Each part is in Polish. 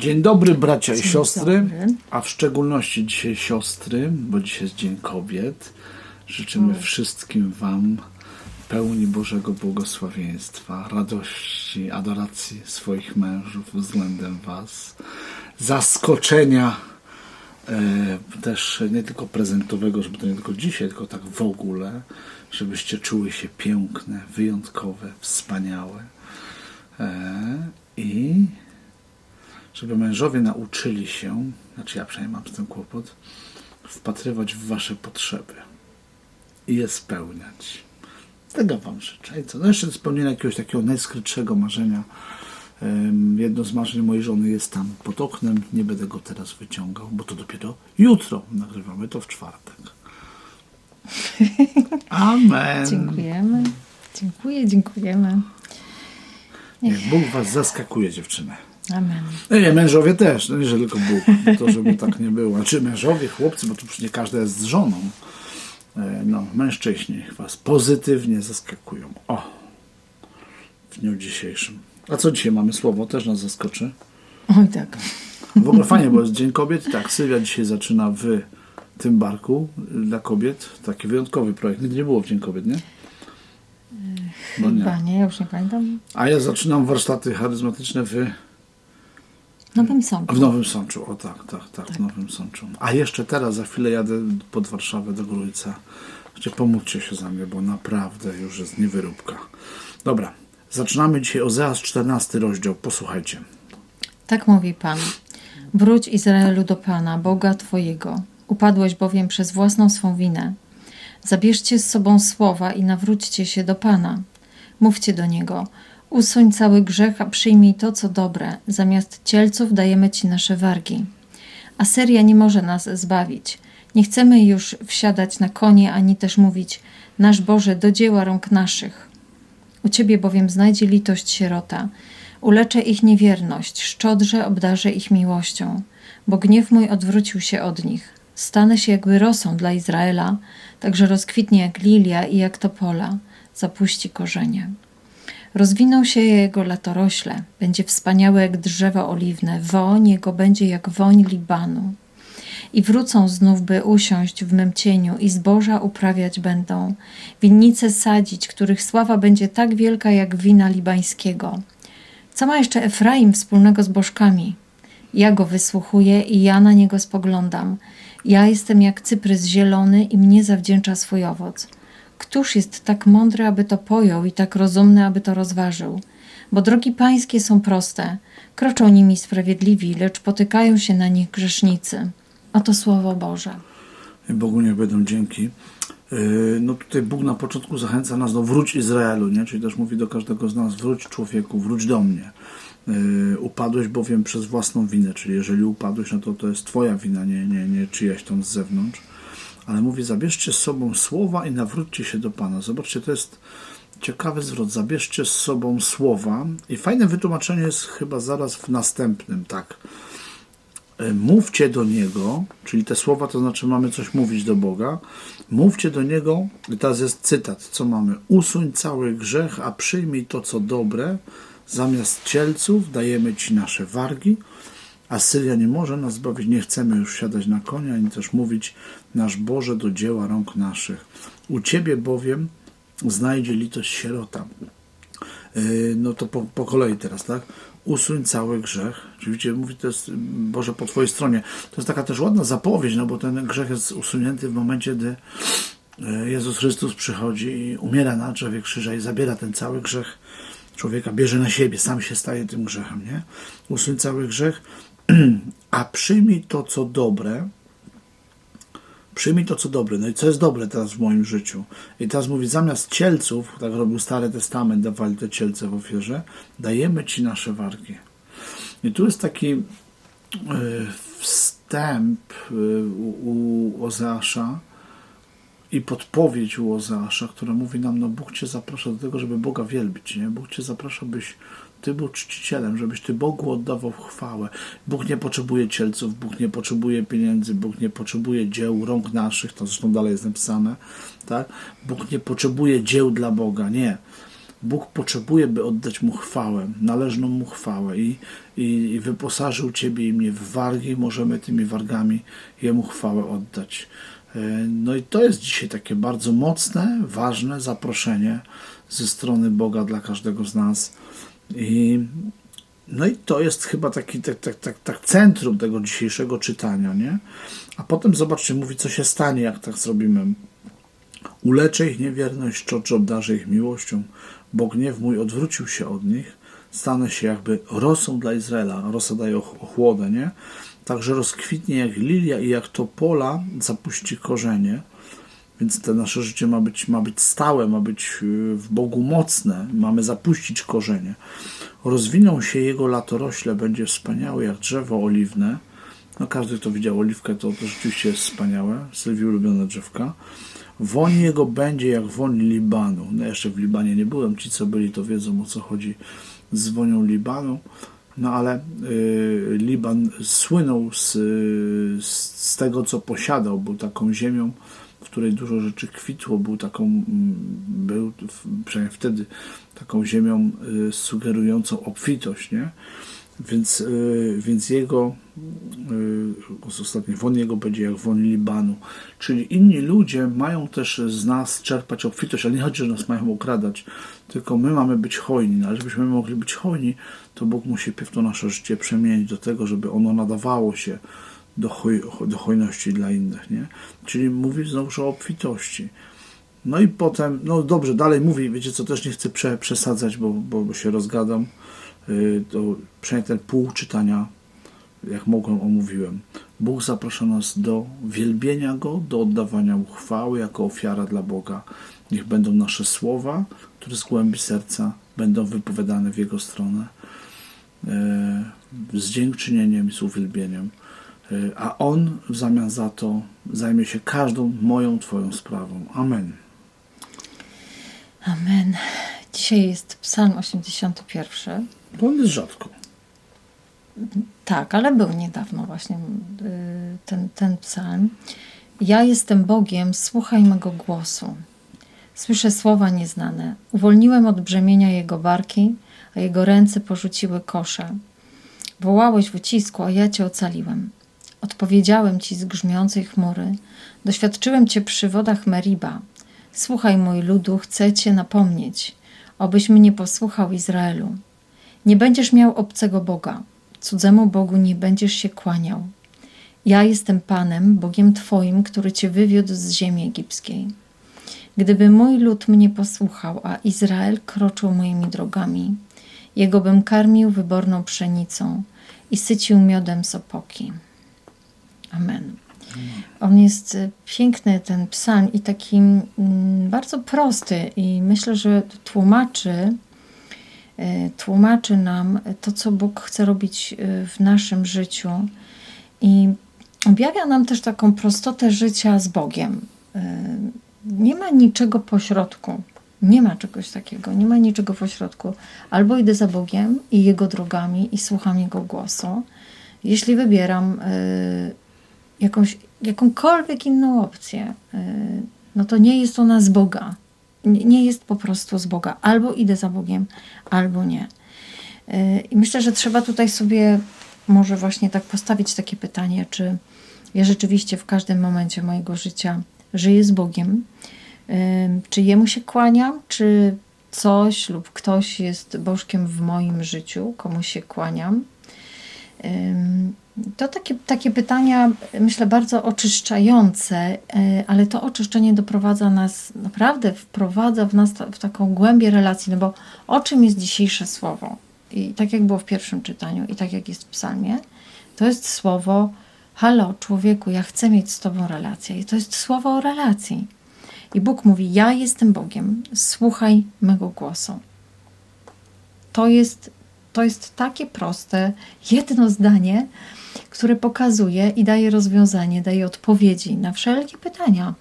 Dzień dobry bracia i siostry, a w szczególności dzisiaj siostry, bo dzisiaj jest Dzień Kobiet. Życzymy wszystkim Wam pełni Bożego błogosławieństwa, radości, adoracji swoich mężów względem Was, zaskoczenia e, też nie tylko prezentowego, żeby to nie tylko dzisiaj, tylko tak w ogóle, żebyście czuły się piękne, wyjątkowe, wspaniałe. E, I żeby mężowie nauczyli się, znaczy ja przynajmniej mam z tym kłopot, wpatrywać w wasze potrzeby i je spełniać. Tego wam życzę. I co? No jeszcze spełnienie jakiegoś takiego najskrytszego marzenia. Jedno z marzeń mojej żony jest tam pod oknem. Nie będę go teraz wyciągał, bo to dopiero jutro nagrywamy to w czwartek. Amen. Dziękujemy. Dziękuję, dziękujemy. Niech Bóg was zaskakuje, dziewczyny. Amen. No nie, mężowie też, no nie, że tylko Bóg, to żeby tak nie było. A czy mężowie, chłopcy, bo tu przecież nie każda jest z żoną. E, No, mężczyźni niech was pozytywnie zaskakują. O, w dniu dzisiejszym. A co dzisiaj mamy słowo? Też nas zaskoczy. Oj tak. W ogóle fajnie, bo jest Dzień Kobiet. Tak, Sylwia dzisiaj zaczyna w tym barku dla kobiet. Taki wyjątkowy projekt. Nigdy nie było w Dzień Kobiet, nie? No Chyba nie. nie, ja już nie pamiętam. A ja zaczynam warsztaty charyzmatyczne w Nowym Sączu. W Nowym Sączu, o tak, tak, tak, w Nowym Sączu. A jeszcze teraz, za chwilę jadę pod Warszawę do Grójca. Gdzie pomóżcie się za mnie, bo naprawdę już jest niewyróbka. Dobra, zaczynamy dzisiaj Ozeas 14 rozdział. Posłuchajcie. Tak mówi Pan. Wróć Izraelu do Pana, Boga Twojego. Upadłeś bowiem przez własną swą winę. Zabierzcie z sobą słowa i nawróćcie się do Pana. Mówcie do Niego. Usuń cały grzech, a przyjmij to, co dobre. Zamiast cielców dajemy Ci nasze wargi. Asyria nie może nas zbawić. Nie chcemy już wsiadać na konie, ani też mówić: Nasz Boże, do dzieła rąk naszych. U Ciebie bowiem znajdzie litość sierota. Uleczę ich niewierność, szczodrze obdarzę ich miłością, bo gniew mój odwrócił się od nich. Stanę się jakby rosą dla Izraela, także rozkwitnie jak lilia i jak topola, zapuści korzenie. Rozwiną się jego latorośle, będzie wspaniałe jak drzewo oliwne, woń jego będzie jak woń Libanu. I wrócą znów, by usiąść w mym cieniu i zboża uprawiać będą, winnice sadzić, których sława będzie tak wielka jak wina libańskiego. Co ma jeszcze Efraim wspólnego z bożkami? Ja go wysłuchuję i ja na niego spoglądam. Ja jestem jak cyprys zielony i mnie zawdzięcza swój owoc. Któż jest tak mądry, aby to pojął i tak rozumny, aby to rozważył? Bo drogi pańskie są proste, kroczą nimi sprawiedliwi, lecz potykają się na nich grzesznicy. Oto słowo Boże. Bogu niech będą dzięki. Yy, No tutaj Bóg na początku zachęca nas do wróć Izraelu, nie? Czyli też mówi do każdego z nas, wróć człowieku, wróć do mnie. Yy, Upadłeś bowiem przez własną winę, czyli jeżeli upadłeś, no to to jest twoja wina, nie, nie, nie czyjaś tam z zewnątrz. Ale mówi, zabierzcie z sobą słowa i nawróćcie się do Pana. Zobaczcie, to jest ciekawy zwrot. Zabierzcie z sobą słowa i fajne wytłumaczenie jest chyba zaraz w następnym, tak. E, mówcie do Niego, czyli te słowa to znaczy mamy coś mówić do Boga, mówcie do Niego, i teraz jest cytat, co mamy, usuń cały grzech, a przyjmij to, co dobre, zamiast cielców dajemy Ci nasze wargi, Asyria nie może nas zbawić, nie chcemy już siadać na konia, ani też mówić, nasz Boże, do dzieła rąk naszych. U Ciebie bowiem znajdzie litość sierota. Yy, no to po, po kolei teraz, tak? Usuń cały grzech. Oczywiście mówi, to jest Boże po Twojej stronie. To jest taka też ładna zapowiedź, no bo ten grzech jest usunięty w momencie, gdy yy, Jezus Chrystus przychodzi i umiera na drzewie krzyża i zabiera ten cały grzech człowieka, bierze na siebie, sam się staje tym grzechem, nie? Usuń cały grzech, a przyjmij to, co dobre, Przyjmij to, co dobre. No i co jest dobre teraz w moim życiu? I teraz mówi, zamiast cielców, tak robił Stary Testament, dawali te cielce w ofierze, dajemy Ci nasze wargi. I tu jest taki e, wstęp e, u, u Ozeasza i podpowiedź u Ozeasza, która mówi nam, no Bóg Cię zaprasza do tego, żeby Boga wielbić, nie? Bóg Cię zaprasza, byś Ty był czcicielem, żebyś Ty Bogu oddawał chwałę. Bóg nie potrzebuje cielców, Bóg nie potrzebuje pieniędzy, Bóg nie potrzebuje dzieł rąk naszych, to zresztą dalej jest napisane, tak? Bóg nie potrzebuje dzieł dla Boga, nie. Bóg potrzebuje, by oddać Mu chwałę, należną Mu chwałę i, i, i wyposażył Ciebie i mnie w wargi, możemy tymi wargami Jemu chwałę oddać. E, No i to jest dzisiaj takie bardzo mocne, ważne zaproszenie ze strony Boga dla każdego z nas. I, no i to jest chyba taki tak, tak, tak, tak centrum tego dzisiejszego czytania, nie? A potem zobaczcie, mówi, co się stanie, jak tak zrobimy. Uleczę ich niewierność, czocz obdarzę ich miłością, bo gniew mój odwrócił się od nich, stanę się jakby rosą dla Izraela. Rosa daje och- ochłodę, nie? Także rozkwitnie jak lilia i jak topola zapuści korzenie. Więc to nasze życie ma być, ma być stałe, ma być y, w Bogu mocne. Mamy zapuścić korzenie. Rozwiną się jego latorośle, będzie wspaniały jak drzewo oliwne. No każdy, kto widział oliwkę, to, to rzeczywiście jest wspaniałe. Sylwii ulubiona drzewka. Woń jego będzie jak woń Libanu. No jeszcze w Libanie nie byłem. Ci, co byli, to wiedzą o co chodzi z wonią Libanu. No ale y, Liban słynął z, z, tego, co posiadał. Był taką ziemią, której dużo rzeczy kwitło. Był taką, mm, był przynajmniej wtedy taką ziemią y, sugerującą obfitość, nie? Więc, y, więc jego y, ostatni won jego będzie jak won Libanu. Czyli inni ludzie mają też z nas czerpać obfitość, ale nie chodzi, że nas mają okradać, tylko my mamy być hojni. No, ale żebyśmy mogli być hojni, to Bóg musi pierw to nasze życie przemienić do tego, żeby ono nadawało się do, hoj, do hojności dla innych. Nie? Czyli mówi znowu o obfitości. No i potem, no dobrze, dalej mówi, wiecie co, też nie chcę prze, przesadzać, bo, bo, bo się rozgadam. Yy, to przynajmniej ten pół czytania, jak mogłem, omówiłem. Bóg zaprasza nas do wielbienia Go, do oddawania Mu chwały jako ofiara dla Boga. Niech będą nasze słowa, które z głębi serca będą wypowiadane w Jego stronę yy, z dziękczynieniem i z uwielbieniem. Yy, A On w zamian za to zajmie się każdą moją, Twoją sprawą. Amen. Amen. Dzisiaj jest Psalm 81. Bo on jest rzadko. Tak, ale był niedawno właśnie y, ten, ten psalm. Ja jestem Bogiem, słuchaj mego głosu. Słyszę słowa nieznane. Uwolniłem od brzemienia jego barki, a jego ręce porzuciły kosze. Wołałeś w ucisku, a ja cię ocaliłem. Odpowiedziałem ci z grzmiącej chmury. Doświadczyłem cię przy wodach Meriba. Słuchaj, mój ludu, chcę cię napomnieć, obyś mnie posłuchał Izraelu. Nie będziesz miał obcego Boga, cudzemu Bogu nie będziesz się kłaniał. Ja jestem Panem, Bogiem Twoim, który Cię wywiódł z ziemi egipskiej. Gdyby mój lud mnie posłuchał, a Izrael kroczył moimi drogami, jego bym karmił wyborną pszenicą i sycił miodem z opoki. Amen. On jest y, piękny, ten psalm, i taki mm, bardzo prosty, i myślę, że tłumaczy, y, tłumaczy nam to, co Bóg chce robić y, w naszym życiu i objawia nam też taką prostotę życia z Bogiem. Nie ma niczego pośrodku. Nie ma czegoś takiego, nie ma niczego pośrodku. Albo idę za Bogiem i Jego drogami i słucham Jego głosu. Jeśli wybieram jakąś, jakąkolwiek inną opcję, y, no to nie jest ona z Boga. Nie jest po prostu z Boga. Albo idę za Bogiem, albo nie. Y, I myślę, że trzeba tutaj sobie może właśnie tak postawić takie pytanie, czy ja rzeczywiście w każdym momencie mojego życia żyję z Bogiem, y, czy Jemu się kłaniam, czy coś lub ktoś jest Bożkiem w moim życiu, komu się kłaniam. To takie, takie pytania, myślę, bardzo oczyszczające, y, ale to oczyszczenie doprowadza nas, naprawdę wprowadza w nas w taką głębię relacji, no bo o czym jest dzisiejsze słowo? I tak jak było w pierwszym czytaniu, i tak jak jest w psalmie, to jest słowo halo, człowieku, ja chcę mieć z Tobą relację. I to jest słowo o relacji. I Bóg mówi, ja jestem Bogiem, słuchaj mego głosu. To jest, to jest takie proste, jedno zdanie, które pokazuje i daje rozwiązanie, daje odpowiedzi na wszelkie pytania,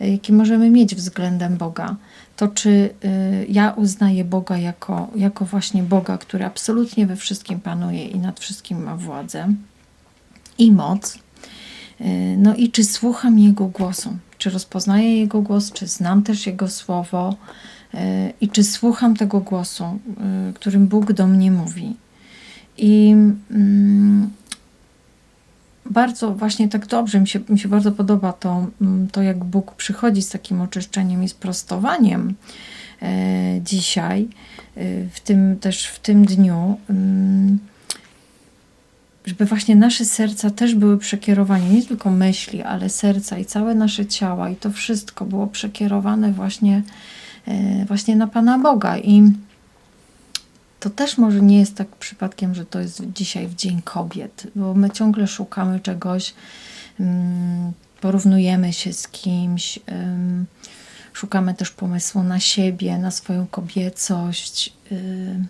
y, jakie możemy mieć względem Boga. To czy y, ja uznaję Boga jako, jako właśnie Boga, który absolutnie we wszystkim panuje i nad wszystkim ma władzę i moc. Y, No i czy słucham Jego głosu? Czy rozpoznaję Jego głos? Czy znam też Jego słowo? e, i czy słucham tego głosu, e, którym Bóg do mnie mówi. I mm, bardzo właśnie tak dobrze, mi się, mi się bardzo podoba to, mm, to, jak Bóg przychodzi z takim oczyszczeniem i sprostowaniem e, dzisiaj, e, w tym też w tym dniu. mm, żeby właśnie nasze serca też były przekierowane, nie tylko myśli, ale serca i całe nasze ciała i to wszystko było przekierowane właśnie, e, właśnie na Pana Boga. I to też może nie jest tak przypadkiem, że to jest dzisiaj w Dzień Kobiet, bo my ciągle szukamy czegoś, mm, porównujemy się z kimś, szukamy też pomysłu na siebie, na swoją kobiecość. ym.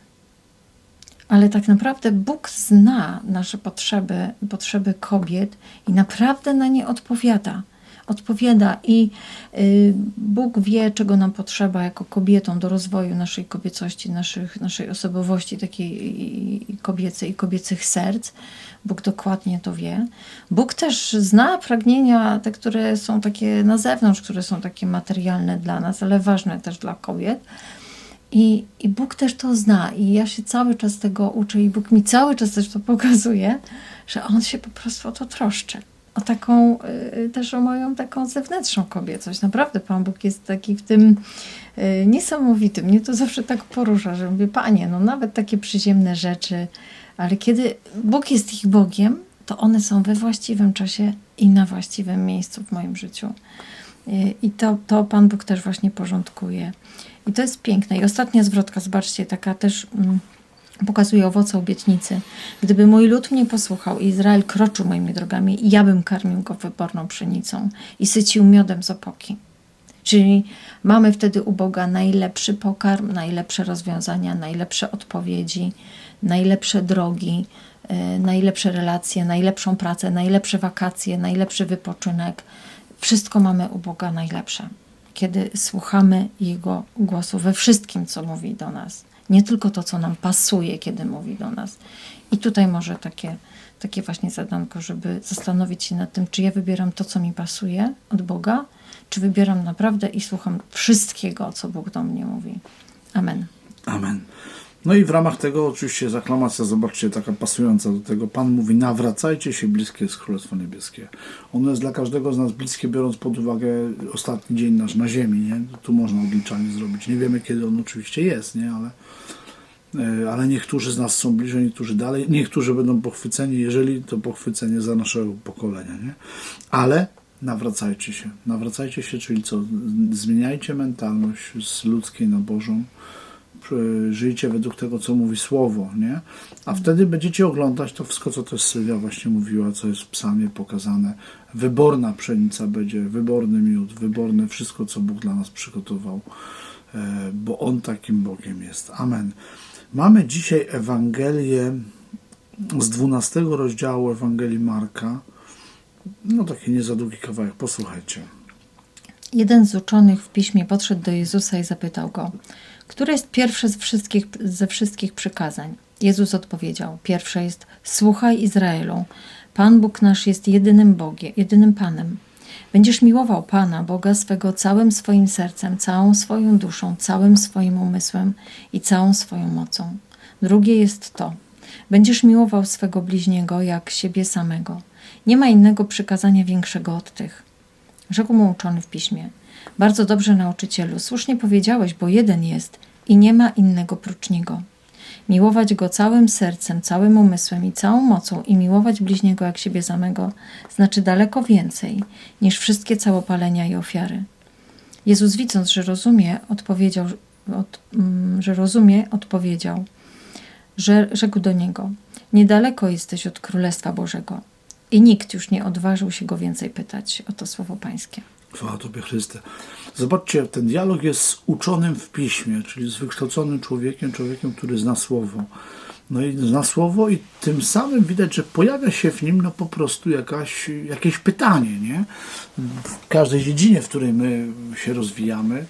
Ale tak naprawdę Bóg zna nasze potrzeby, potrzeby kobiet i naprawdę na nie odpowiada. Odpowiada i y, Bóg wie, czego nam potrzeba jako kobietom do rozwoju naszej kobiecości, naszych, naszej osobowości takiej kobiecej i kobiecych serc. Bóg dokładnie to wie. Bóg też zna pragnienia, te, które są takie na zewnątrz, które są takie materialne dla nas, ale ważne też dla kobiet. I, I Bóg też to zna, i ja się cały czas tego uczę, i Bóg mi cały czas też to pokazuje, że On się po prostu o to troszczy. O taką, y, też o moją taką zewnętrzną kobiecość. Naprawdę Pan Bóg jest taki w tym y, niesamowity. Mnie to zawsze tak porusza, że mówię, Panie, no nawet takie przyziemne rzeczy, ale kiedy Bóg jest ich Bogiem, to one są we właściwym czasie i na właściwym miejscu w moim życiu. Y, I to, to Pan Bóg też właśnie porządkuje. I to jest piękne. I ostatnia zwrotka, zobaczcie, taka też mm, pokazuje owoce obietnicy. Gdyby mój lud mnie posłuchał i Izrael kroczył moimi drogami, ja bym karmił go wyborną pszenicą i sycił miodem z opoki. Czyli mamy wtedy u Boga najlepszy pokarm, najlepsze rozwiązania, najlepsze odpowiedzi, najlepsze drogi, y, najlepsze relacje, najlepszą pracę, najlepsze wakacje, najlepszy wypoczynek. Wszystko mamy u Boga najlepsze, kiedy słuchamy Jego głosu we wszystkim, co mówi do nas. Nie tylko to, co nam pasuje, kiedy mówi do nas. I tutaj może takie, takie właśnie zadanko, żeby zastanowić się nad tym, czy ja wybieram to, co mi pasuje od Boga, czy wybieram naprawdę i słucham wszystkiego, co Bóg do mnie mówi. Amen. Amen. No i w ramach tego oczywiście jest aklamacja, zobaczcie, taka pasująca do tego. Pan mówi, nawracajcie się, bliskie jest Królestwo Niebieskie. Ono jest dla każdego z nas bliskie, biorąc pod uwagę ostatni dzień nasz na ziemi, nie? Tu można odliczanie zrobić. Nie wiemy, kiedy on oczywiście jest, nie? Ale, e, ale niektórzy z nas są bliżej, niektórzy dalej. Niektórzy będą pochwyceni, jeżeli to pochwycenie za naszego pokolenia, nie? Ale nawracajcie się. Nawracajcie się, czyli co? Zmieniajcie mentalność z ludzkiej na Bożą żyjcie według tego, co mówi Słowo, nie? A wtedy będziecie oglądać to wszystko, co też Sylwia właśnie mówiła, co jest w psalmie pokazane. Wyborna pszenica będzie, wyborny miód, wyborne wszystko, co Bóg dla nas przygotował, e, bo On takim Bogiem jest. Amen. Mamy dzisiaj Ewangelię z 12 rozdziału Ewangelii Marka. No taki nie za długi kawałek, posłuchajcie. Jeden z uczonych w piśmie podszedł do Jezusa i zapytał go, które jest pierwsze z wszystkich, ze wszystkich przykazań? Jezus odpowiedział: Pierwsze jest: Słuchaj Izraelu, Pan Bóg nasz jest jedynym Bogiem, jedynym Panem. Będziesz miłował Pana, Boga swego całym swoim sercem, całą swoją duszą, całym swoim umysłem i całą swoją mocą. Drugie jest to: Będziesz miłował swego bliźniego jak siebie samego. Nie ma innego przykazania większego od tych. Rzekł mu uczony w piśmie. Bardzo dobrze, nauczycielu, słusznie powiedziałeś, bo jeden jest i nie ma innego prócz niego. Miłować go całym sercem, całym umysłem i całą mocą i miłować bliźniego jak siebie samego znaczy daleko więcej niż wszystkie całopalenia i ofiary. Jezus widząc, że rozumie, odpowiedział, od, mm, że rozumie, odpowiedział, że rzekł do niego: Niedaleko jesteś od Królestwa Bożego. I nikt już nie odważył się go więcej pytać o to słowo pańskie. Chwała Tobie, Chryste. Zobaczcie, ten dialog jest z uczonym w piśmie, czyli z wykształconym człowiekiem, człowiekiem, który zna słowo. No i zna słowo i tym samym widać, że pojawia się w nim no po prostu jakaś, jakieś pytanie, nie? W każdej dziedzinie, w której my się rozwijamy,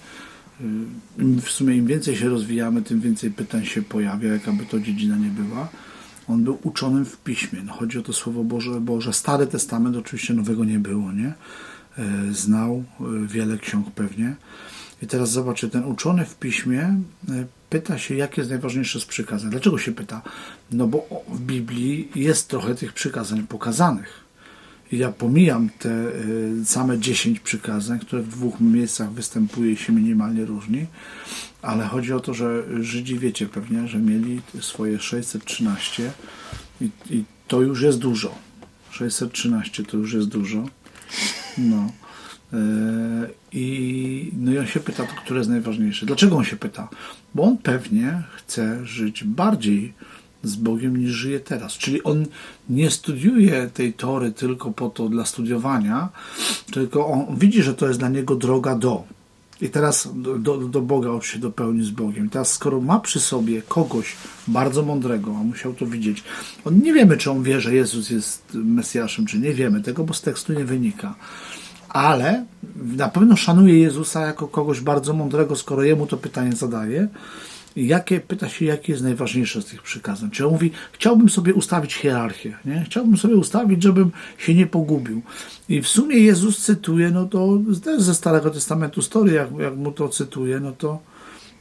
y, w sumie im więcej się rozwijamy, tym więcej pytań się pojawia, jakaby to dziedzina nie była. On był uczonym w piśmie. No, chodzi o to Słowo Boże, Boże. Stary Testament oczywiście nowego nie było, nie? E, Znał e, wiele ksiąg pewnie. I teraz zobaczcie, ten uczony w piśmie e, pyta się, jakie jest najważniejsze z przykazań. Dlaczego się pyta? No bo w Biblii jest trochę tych przykazań pokazanych. Ja pomijam te y, same 10 przykazań, które w dwóch miejscach występuje i się minimalnie różni, ale chodzi o to, że Żydzi wiecie pewnie, że mieli swoje 613 i, i to już jest dużo. 613 to już jest dużo. No. E, I, no i on się pyta, które jest najważniejsze. Dlaczego on się pyta? Bo on pewnie chce żyć bardziej z Bogiem niż żyje teraz. Czyli on nie studiuje tej tory tylko po to dla studiowania, tylko on widzi, że to jest dla niego droga do. I teraz do, do, do Boga on się dopełni z Bogiem. Teraz skoro ma przy sobie kogoś bardzo mądrego, a musiał to widzieć, on nie wiemy, czy on wie, że Jezus jest Mesjaszem, czy nie wiemy tego, bo z tekstu nie wynika. Ale na pewno szanuje Jezusa jako kogoś bardzo mądrego, skoro jemu to pytanie zadaje. Jakie, pyta się, jakie jest najważniejsze z tych przykazań. Czy on mówi, chciałbym sobie ustawić hierarchię, nie? chciałbym sobie ustawić, żebym się nie pogubił. I w sumie Jezus cytuje, no to też ze Starego Testamentu story, jak, jak mu to cytuje, no to,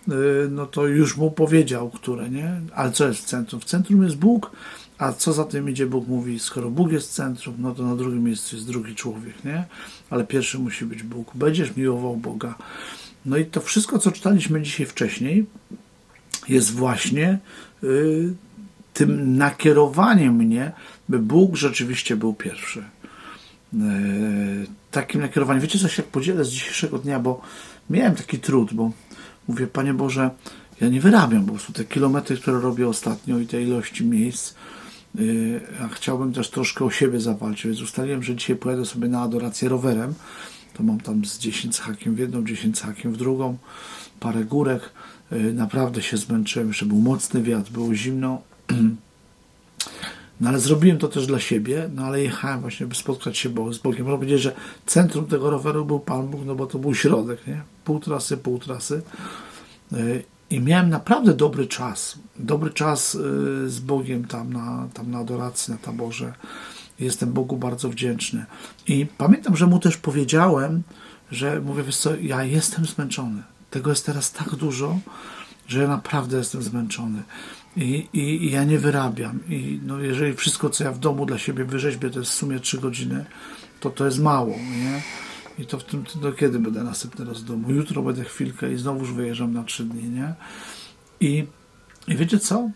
yy, no to już mu powiedział, które, nie? Ale co jest w centrum? W centrum jest Bóg, a co za tym idzie, Bóg mówi, skoro Bóg jest centrum, no to na drugim miejscu jest drugi człowiek, nie? Ale pierwszy musi być Bóg. Będziesz miłował Boga. No i to wszystko, co czytaliśmy dzisiaj wcześniej, jest właśnie y, tym nakierowaniem mnie, by Bóg rzeczywiście był pierwszy. Y, takim nakierowaniem. Wiecie, coś jak podzielę z dzisiejszego dnia, bo miałem taki trud, bo mówię, Panie Boże, ja nie wyrabiam po prostu te kilometry, które robię ostatnio i te ilości miejsc. y, A chciałbym też troszkę o siebie zawalczyć, więc ustaliłem, że dzisiaj pojadę sobie na adorację rowerem. To mam tam z 10 z hakiem w jedną, 10 z hakiem w drugą, parę górek. Y, Naprawdę się zmęczyłem, jeszcze był mocny wiatr, było zimno. No ale zrobiłem to też dla siebie, no ale jechałem właśnie, by spotkać się z Bogiem. Można powiedzieć, że centrum tego roweru był Pan Bóg, no bo to był środek, nie? Pół trasy, pół trasy. Y, I miałem naprawdę dobry czas. Dobry czas y, z Bogiem tam na, tam na adoracji, na taborze. Jestem Bogu bardzo wdzięczny. I pamiętam, że mu też powiedziałem, że mówię, wiesz co, ja jestem zmęczony. Tego jest teraz tak dużo, że ja naprawdę jestem zmęczony. I, i, i ja nie wyrabiam. I no, jeżeli wszystko, co ja w domu dla siebie wyrzeźbię, to jest w sumie 3 godziny, to to jest mało, nie? I to w tym, to kiedy będę następny raz w domu? Jutro będę chwilkę i znowuż wyjeżdżam na 3 dni, nie? I, I wiecie co?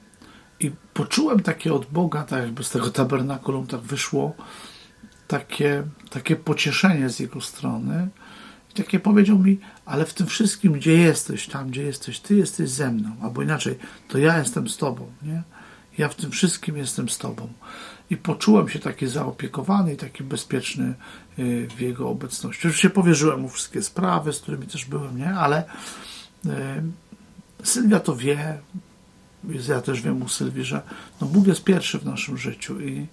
I poczułem takie od Boga, tak jakby z tego tabernakulum tak wyszło, takie, takie pocieszenie z jego strony. I takie powiedział mi, ale w tym wszystkim, gdzie jesteś, tam gdzie jesteś, ty jesteś ze mną, albo inaczej, to ja jestem z tobą, nie? Ja w tym wszystkim jestem z tobą. I poczułem się taki zaopiekowany i taki bezpieczny y, w jego obecności. Oczywiście powierzyłem mu wszystkie sprawy, z którymi też byłem, nie? Ale y, Sylwia to wie, ja też wiem u Sylwii, że no Bóg jest pierwszy w naszym życiu i,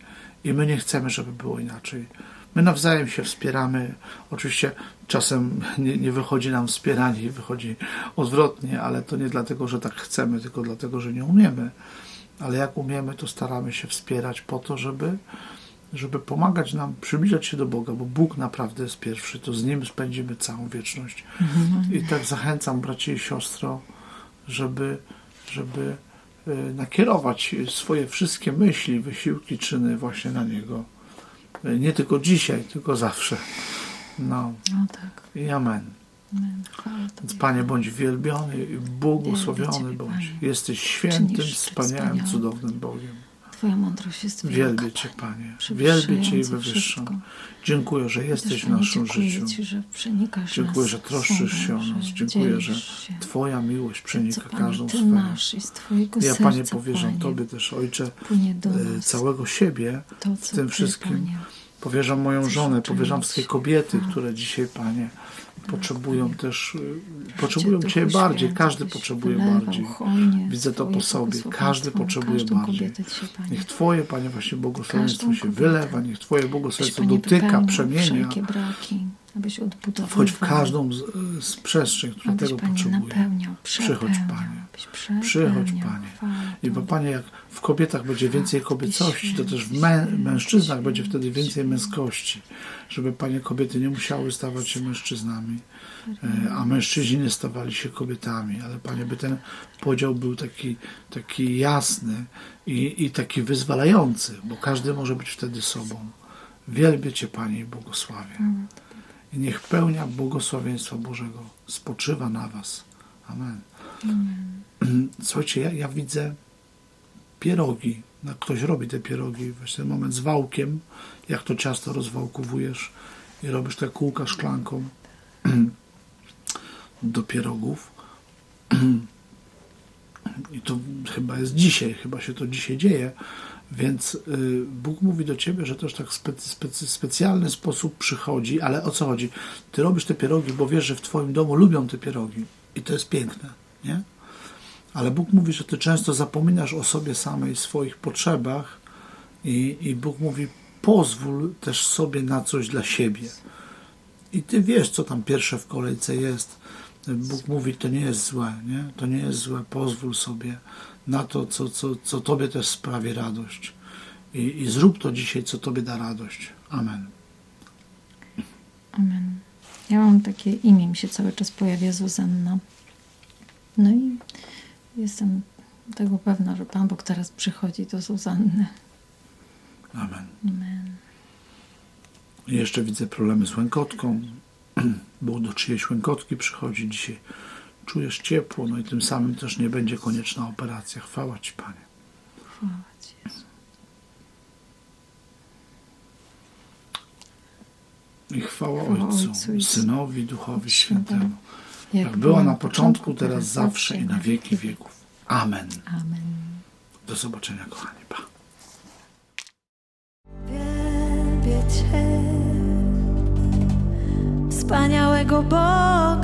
i my nie chcemy, żeby było inaczej. My nawzajem się wspieramy. Oczywiście czasem nie, nie wychodzi nam wspieranie wychodzi odwrotnie, ale to nie dlatego, że tak chcemy, tylko dlatego, że nie umiemy. Ale jak umiemy, to staramy się wspierać po to, żeby, żeby pomagać nam przybliżać się do Boga, bo Bóg naprawdę jest pierwszy, to z Nim spędzimy całą wieczność. I tak zachęcam braci i siostro, żeby, żeby e, nakierować swoje wszystkie myśli, wysiłki, czyny właśnie na Niego. Nie tylko dzisiaj, tylko zawsze. No No tak. i amen. Więc. Panie, bądź wielbiony i błogosławiony bądź. Jesteś świętym, wspaniałym, cudownym Bogiem. Twoja mądrość jest wielka, Wielbię Cię, Panie. Wielbię Cię i wszystko. Dziękuję, że jesteś w naszym życiu. Ci, że Dziękuję, że troszczysz się o nas. Dziękuję, że. Twoja miłość przenika Panie, każdą sferę. masz i z Twojego Ja, Panie, powierzam Tobie też, Ojcze, e, całego siebie w tym Ty, wszystkim. Powierzam moją żonę, powierzam wszystkie kobiety, Tak. które dzisiaj, Panie, potrzebują Panie. też, y, potrzebują Ciebie bardziej. Każdy potrzebuje wylewał bardziej. Widzę to po sobie. Każdy potrzebuje bardziej. Cię. Niech Twoje, Panie, właśnie błogosławieństwo się wylewa, niech Twoje błogosławieństwo dotyka, przemienia. Abyś odbudował. Wchodź w każdą z, z przestrzeń, która abyś, tego Panie, potrzebuje. napełniał, Przychodź, Panie. Przychodź. Panie. I bo. Panie, jak w kobietach będzie więcej kobiecości, to też w mę, mężczyznach będzie wtedy więcej męskości. Żeby Panie kobiety nie musiały stawać się mężczyznami, e, a mężczyźni nie stawali się kobietami. Ale Panie, by ten podział był taki, taki jasny i, i taki wyzwalający, bo każdy może być wtedy sobą. Wielbię Cię Panie i błogosławię. I niech pełnia błogosławieństwa Bożego spoczywa na Was. Amen. Słuchajcie, ja, ja widzę pierogi. No, ktoś robi te pierogi. Właśnie ten moment z wałkiem, jak to ciasto rozwałkowujesz i robisz te kółka szklanką do pierogów. I to chyba jest dzisiaj, chyba się to dzisiaj dzieje. Więc y, Bóg mówi do ciebie, że też tak specy, specy, specjalny sposób przychodzi, ale o co chodzi? Ty robisz te pierogi, bo wiesz, że w twoim domu lubią te pierogi i to jest piękne, nie? Ale Bóg mówi, że ty często zapominasz o sobie samej, swoich potrzebach i, i Bóg mówi, pozwól też sobie na coś dla siebie. I ty wiesz, co tam pierwsze w kolejce jest. Bóg mówi, to nie jest złe, nie? To nie jest złe, pozwól sobie na to, co, co, co tobie też sprawi radość. I, I zrób to dzisiaj, co tobie da radość. Amen. Amen. Ja mam takie imię, mi się cały czas pojawia Zuzanna. No i jestem tego pewna, że Pan Bóg teraz przychodzi do Zuzanny. Amen. Amen. I jeszcze widzę problemy z łękotką. Bóg do czyjejś łękotki przychodzi dzisiaj. Czujesz ciepło, no i tym samym też nie będzie konieczna operacja. Chwała Ci, Panie. Chwała Ci, Jezu. I chwała Chwała Ojcu, Ojcu i Synowi, Duchowi Świętemu. Świętemu. Jak była na początku, teraz zawsze i na wieki wieków. Amen. Amen. Do zobaczenia, kochani. Pa. Wielbię Cię, wspaniałego Boga.